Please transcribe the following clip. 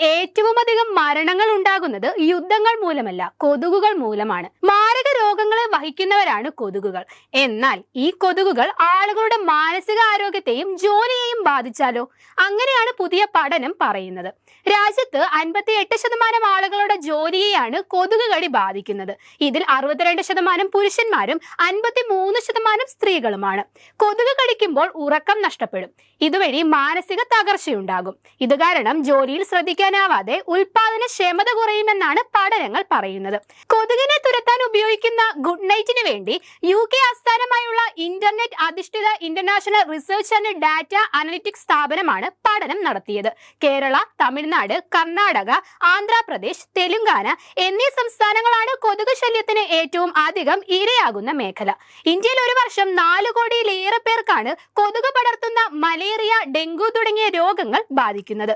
ഏറ്റവും അധികം മരണങ്ങൾ ഉണ്ടാകുന്നത് യുദ്ധങ്ങൾ മൂലമല്ല കൊതുകുകൾ മൂലമാണ്. വഹിക്കുന്നവരാണ് കൊതുകുകൾ. എന്നാൽ ഈ കൊതുകുകൾ ആളുകളുടെ മാനസിക ആരോഗ്യത്തെയും ജോലിയെയും ബാധിച്ചാലോ? അങ്ങനെയാണ് പുതിയ പഠനം പറയുന്നത്. രാജ്യത്ത് അൻപത്തി എട്ട് ശതമാനം ആളുകളുടെ ജോലിയെയാണ് കൊതുകുകടി ബാധിക്കുന്നത്. ഇതിൽ അറുപത്തിരണ്ട് ശതമാനം പുരുഷന്മാരും അൻപത്തി മൂന്ന് ശതമാനം സ്ത്രീകളുമാണ്. കൊതുക് കടിക്കുമ്പോൾ ഉറക്കം നഷ്ടപ്പെടും. ഇതുവഴി മാനസിക തകർച്ചയുണ്ടാകും. ഇത് കാരണം ജോലിയിൽ ശ്രദ്ധിക്കാനാവാതെ ഉൽപാദന ക്ഷമത കുറയുമെന്നാണ് പഠനങ്ങൾ പറയുന്നത്. കൊതുകിനെ തുരത്താൻ ഉപയോഗിക്കുന്ന ഗുഡ് നൈറ്റിന് വേണ്ടി യു കെ ആസ്ഥാനമായുള്ള ഇന്റർനെറ്റ് അധിഷ്ഠിത international research and data analytics സ്ഥാപനമാണ് പഠനം നടത്തിയത്. കേരള തമിഴ്നാട് കർണാടക ആന്ധ്രാപ്രദേശ് തെലുങ്കാന എന്നീ സംസ്ഥാനങ്ങളാണ് കൊതുക് ശല്യത്തിന് ഏറ്റവും അധികം ഇരയാകുന്ന മേഖല. ഇന്ത്യയിൽ ഒരു വർഷം നാല് കോടിയിലേറെ പേർക്കാണ് കൊതുക് പടർത്തുന്ന മലേറിയ ഡെങ്കു തുടങ്ങിയ രോഗങ്ങൾ ബാധിക്കുന്നത്.